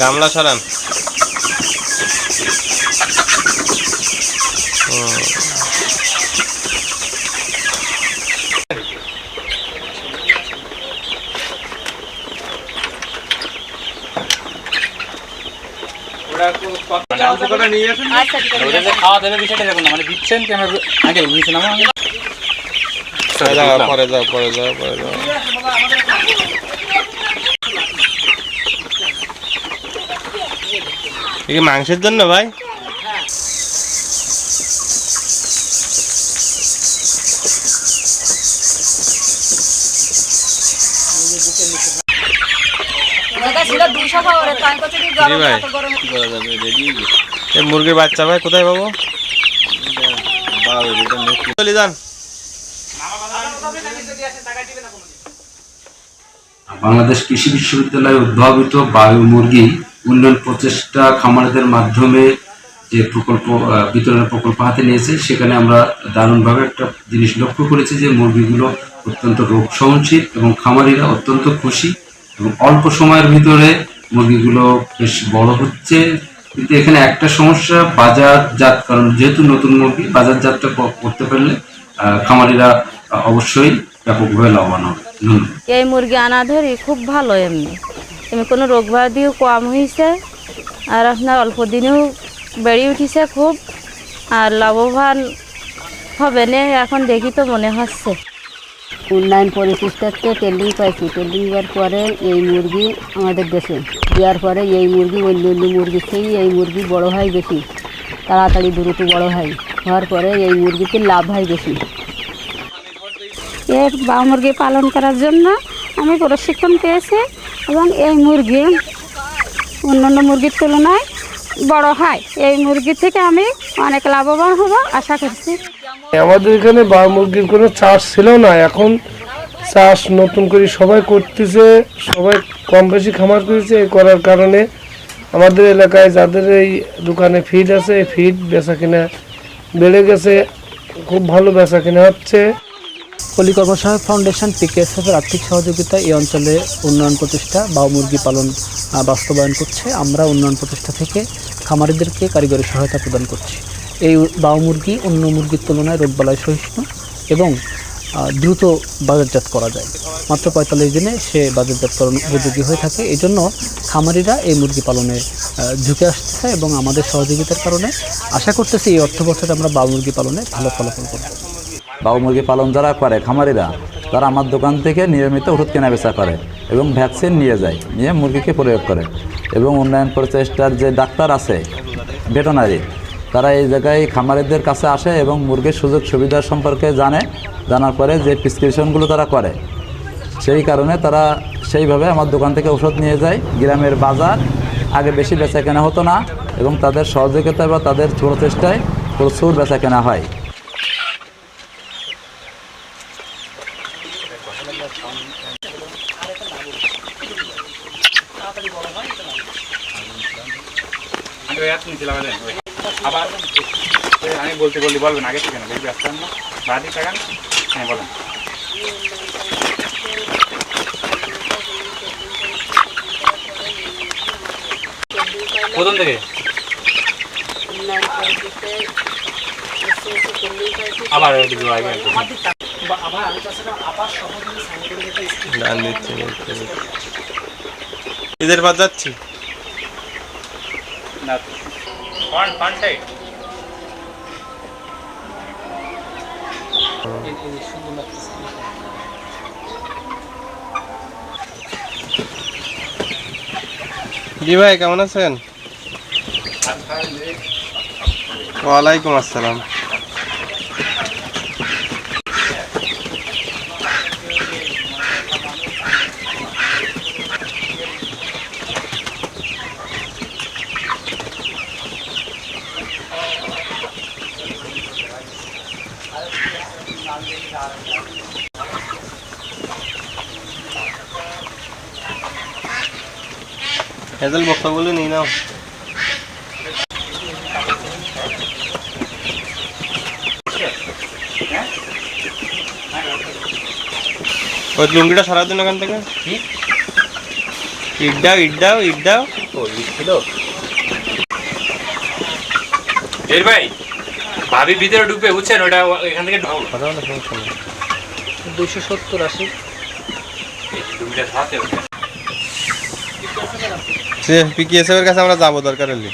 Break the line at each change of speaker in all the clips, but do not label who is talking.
গামলা সরান।
আচ্ছা ঠিক আছে
ওটা যে খাওয়া দেবে বিষয়টা দেখুন না। মানে দিচ্ছেন আগে
পরে যাও পরে যাও পরে যাও পরে যাও এ কি মাংসের জন্য ভাই
ওটা ছিল দুশো খাবারের তাই করছে কি গরম
ভাই।
এত গরম
করা যাবে রেডি
এ মুরগির বাচ্চা ভাই কোথায় পাবো চলে যান।
বাংলাদেশ কৃষি বিশ্ববিদ্যালয়ে উদ্ভাবিত বায়ু মুরগি উন্নয়ন প্রচেষ্টা খামারিদের মাধ্যমে যে প্রকল্প বিতরণের প্রকল্প হাতে নিয়েছে, সেখানে আমরা দারুণভাবে একটা জিনিস লক্ষ্য করেছি যে মুরগিগুলো অত্যন্ত রোগ সহনশীল এবং খামারিরা অত্যন্ত খুশি এবং অল্প সময়ের ভিতরে মুরগিগুলো বেশ বড় হচ্ছে। কিন্তু এখানে একটা সমস্যা, বাজারজাত, কারণ যেহেতু নতুন মুরগি, বাজারজাতটা করতে পারলে খামারিরা অবশ্যই ব্যাপকভাবে লাভবান হবে।
এই মুরগি আনা ধরি খুব ভালো এমনি। এমনি কোনো রোগ ব্যাধিও কম হয়েছে। আর আপনার অল্প দিনেও বেড়ে উঠেছে খুব। আর লাভবান হবে না এখন দেখি তো মনে হচ্ছে।
উন্নয়ন পরিশিষ্টাতে ট্রেন্ডিং পাইছি। ট্রেন্ডিং দেওয়ার পরে এই মুরগি আমাদের দেশে দেওয়ার পরে এই মুরগি অন্য অন্য মুরগির থেকে এই মুরগি বড় হয় বেশি। তাড়াতাড়ি দ্রুত বড় হয়। হওয়ার পরে এই মুরগিতে লাভ হয় বেশি।
এর বা মুরগি পালন করার জন্য আমি প্রশিক্ষণ পেয়েছি। এবং এই মুরগি অন্যান্য মুরগির তুলনায় বড় হয়। এই মুরগি থেকে আমি অনেক লাভবান হব, আশা করছি।
আমাদের এখানে বা মুরগির কোনো চাষ ছিল না। এখন চাষ নতুন করে সবাই করতেছে, সবাই কম বেশি খামার করেছে। এই করার কারণে আমাদের এলাকায় যাদের এই দোকানে ফিড আছে ফিড বেচা কিনা বেড়ে গেছে। খুব ভালো বেচা কিনা হচ্ছে।
পল্লী কর্মসহায়ক ফাউন্ডেশন পিকেএসএফ এর আর্থিক সহযোগিতা এই অঞ্চলে উন্নয়ন প্রতিষ্ঠা বা মুরগি পালন বাস্তবায়ন করছে। আমরা উন্নয়ন প্রতিষ্ঠা থেকে খামারিদেরকে কারিগরি সহায়তা প্রদান করছি। এই বাউ মুরগি অন্য মুরগির তুলনায় রোগবালাই সহিষ্ণু এবং দ্রুত বাজারজাত করা যায়। মাত্র পঁয়তাল্লিশ দিনে সে বাজারজাত বাজারজাতকরণ উপযোগী হয়ে থাকে। এই জন্য খামারিরা এই মুরগি পালনে ঝুঁকে আসতেছে এবং আমাদের সহযোগিতার কারণে আশা করতেছি এই অর্থ বছরে আমরা বাউ মুরগি পালনে ভালো ফলাফল করব।
বাবু মুরগি পালন যারা করে, খামারিরা, তারা আমার দোকান থেকে নিয়মিত ওষুধ কেনা বেচা করে এবং ভ্যাকসিন নিয়ে যায়, নিয়ে মুরগিকে প্রয়োগ করে। এবং উন্নয়ন প্রচেষ্টার যে ডাক্তার আছে, ভেটেনারি, তারা এই জায়গায় খামারিদের কাছে আসে এবং মুরগির সুযোগ সুবিধা সম্পর্কে জানে, জানার পরে যে প্রেসক্রিপশনগুলো তারা করে, সেই কারণে তারা সেইভাবে আমার দোকান থেকে ওষুধ নিয়ে যায়। গ্রামের বাজার আগে বেশি বেচা কেনা হতো না এবং তাদের সহযোগিতা বা তাদের প্রচেষ্টায় প্রচুর বেচা কেনা হয়।
ওই। আবার আমি বলতে বললি বলবেন আগে থেকে না বেশি ব্যস্ত না বাড়ি টাকান হ্যাঁ বলেন প্রথম থেকে আবার।
ঈদের পর যাচ্ছি
না ফ্রন্ট ফ্রন্ট side.
জি ভাই কেমন আছেন? ওয়ালাইকুম আসসালাম। হেজেল বক্তব্যগুলো নিয়ে নাও। ওই লুঙ্গিটা সরার দিন ওখান থেকে। ইট দাও ইট দাও ইট দাও।
জের ভাই ভাবি ভিতরে ঢুকবে বুঝছেন ওটা এখান থেকে ঢুকবো
দুইশো সত্তর আশি।
মিটার হাতে
পিকিএসএফ এর কাছে আমরা যাব দরকার হলে।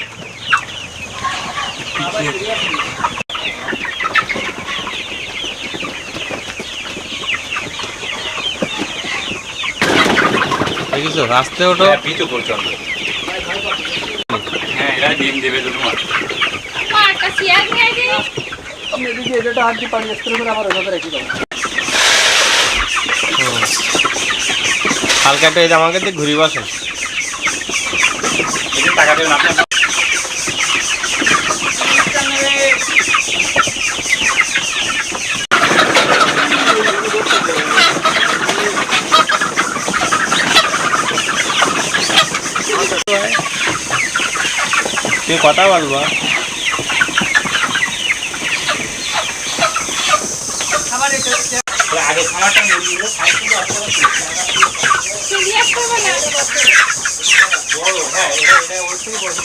দেখিছো? আস্তে ওঠো।
ভিতু প্রচণ্ড হ্যাঁ এরা ডিম দেবে দুটো মাছ
একটা চেয়ার নিয়ে দিই
হালকা একটা এই জামাকে দিয়ে ঘুরি বসে।
এদিকে টাকা দেবেন আপনার
কথা বলবা।
আগে খামারটা মুরগিগুলো সাইড থেকে
সিরিয়াস করবে না
বড় হ্যাঁ এটা এটা অবশ্যই বড়।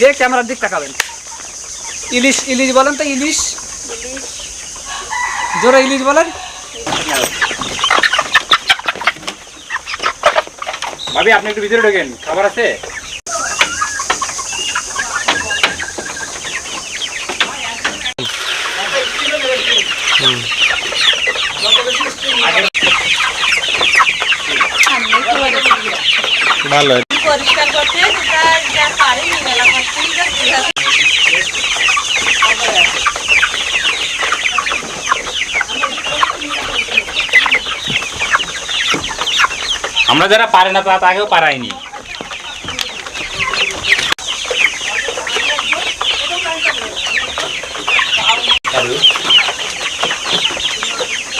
যে ক্যামেরার দিক তাকাবেন। ইলিশ ইলিশ বলেন তো ইলিশ? জোরে ইলিশ বলেন।
ভাবি আপনি একটু ভিতরে ঢোকেন। খাবার আছে?
ভালো।
পরিষ্কার করতে যা
আমরা যারা পারে না তা তাকেও পারাইনি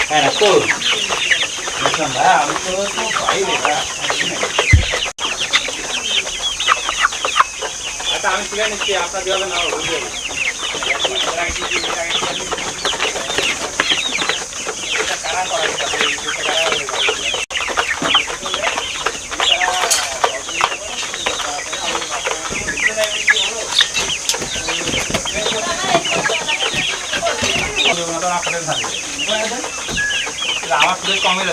হ্যাঁ তো আমি তো পাইলে আচ্ছা আমি তুলে নিচ্ছি, আপনার যেভাবে না বুঝে কারা করা কমে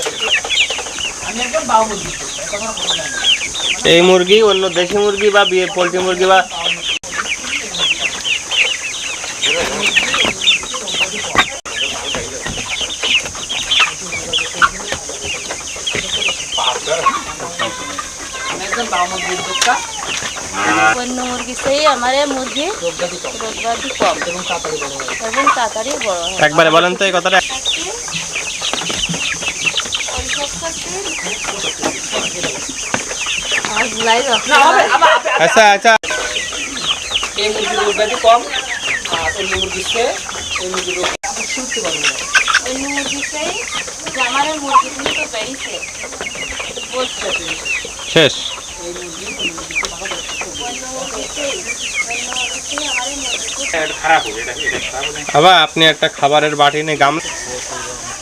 এই মুরগি, অন্য দেশি মুরগি বা পোলট্রি মুরগি বা
অন্য মুরগি সেই আমার এই মুরগি রোগবাদি কম। এবং তাড়াতাড়ি বড় হয়।
একবারে বলেন তো এই কথাটা। আচ্ছা আচ্ছা।
এই মুরগির কম আর অন্য মুরগির চেয়ে এই মুরগির রোগ শুনতে পারব না।
অন্য মুরগি সেই আমার তো
শেষ। আবার আপনি একটা খাবারের বাটি নিয়ে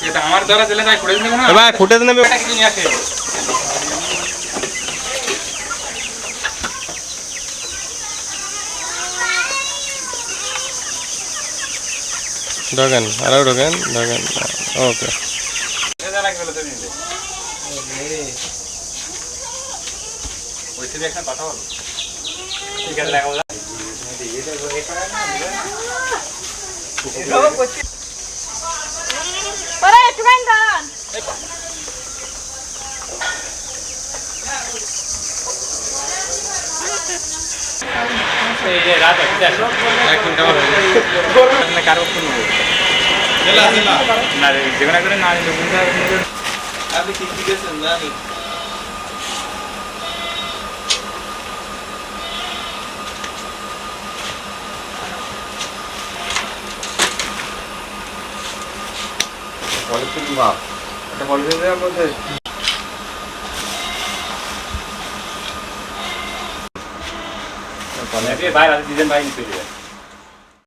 এটা আমার দ্বারা দিলে তাই না
ফুটে নেবে।
কিছু নিয়ে আসে
ঢোকেন আরও ঢোকেন ঢোকেন ওকে
এটা লাগবে বলে তুমি নিলে ওই থেকে একটা কথা বলো ঠিক আছে দেখো না কারও ফোন না
আপনি কি কি গেছেন জানি পলিথিন এটা বলবে মধ্যে
ভাই দিবেন ভাই নিতে